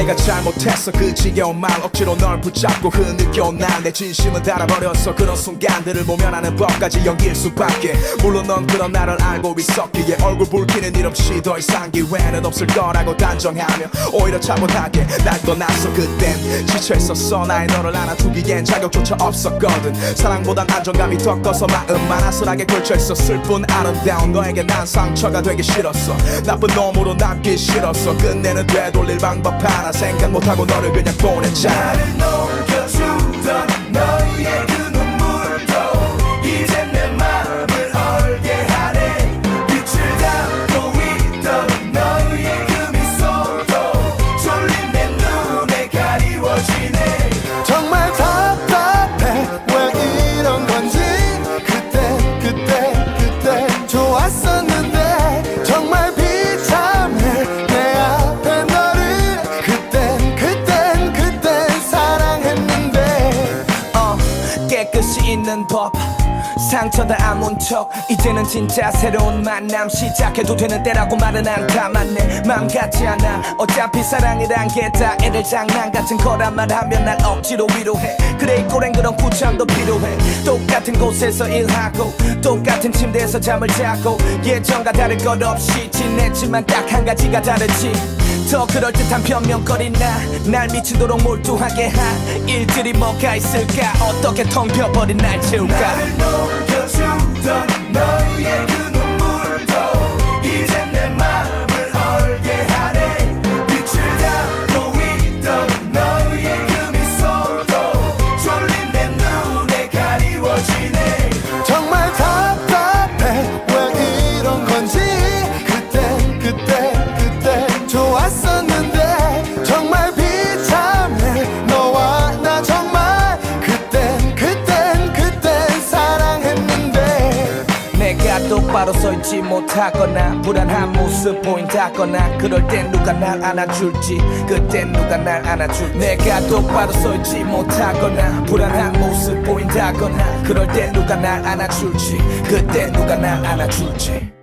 내가 잘못했어. 그 지겨운 말 억지로 널 붙잡고 흐느껴온 난내 진심은 달아버렸어. 그런 순간들을 모면하는 법까지 연기일 수밖에. 물론 넌 그런 나를 알고 있었기에 얼굴 붉히는 일 없이 더 이상 기회는 없을 거라고 단정하며 오히려 차분하게 날 떠났어. 그땐 지쳐있었어. 나의 너를 안아주기엔 자격조차 없었거든. 사랑보단 안정감이 더 커서 마음만 아슬하게 걸쳐있어 슬픈 아름다운 너에게 난 상처가 되기 싫었어. 나쁜 놈으로 남기 싫었어. 끝내는 되돌릴 방법 하나 생각 못하고 너를 그냥 보냈잖아 있는 법. 상처 다 아문 척. 이제는 진짜 새로운 만남 시작해도 되는 때라고 말은 않다 맞네 맘 같지 않아. 어차피 사랑이란 게다 애들 장난 같은 거란 말하면 날 억지로 위로해. 그래 이 꼬랭 그런 구참도 필요해. 똑같은 곳에서 일하고 똑같은 침대에서 잠을 자고 예전과 다를 것 없이 지냈지만 딱 한 가지가 다르지 더 그럴듯한 변명거리 나 날 미치도록 몰두하게 한 일들이 뭐가 있을까? 어떻게 텅 비어버린 날 채울까 똑바로 서있지 못하거나 불안한 모습 보인다거나 그럴 땐 누가 날 안아줄지 그땐 누가 날 안아줄 내가 똑바로 서있지 못하거나 불안한 모습 보인다거나 그럴 땐 누가 날 안아줄지 그땐 누가 날 안아줄지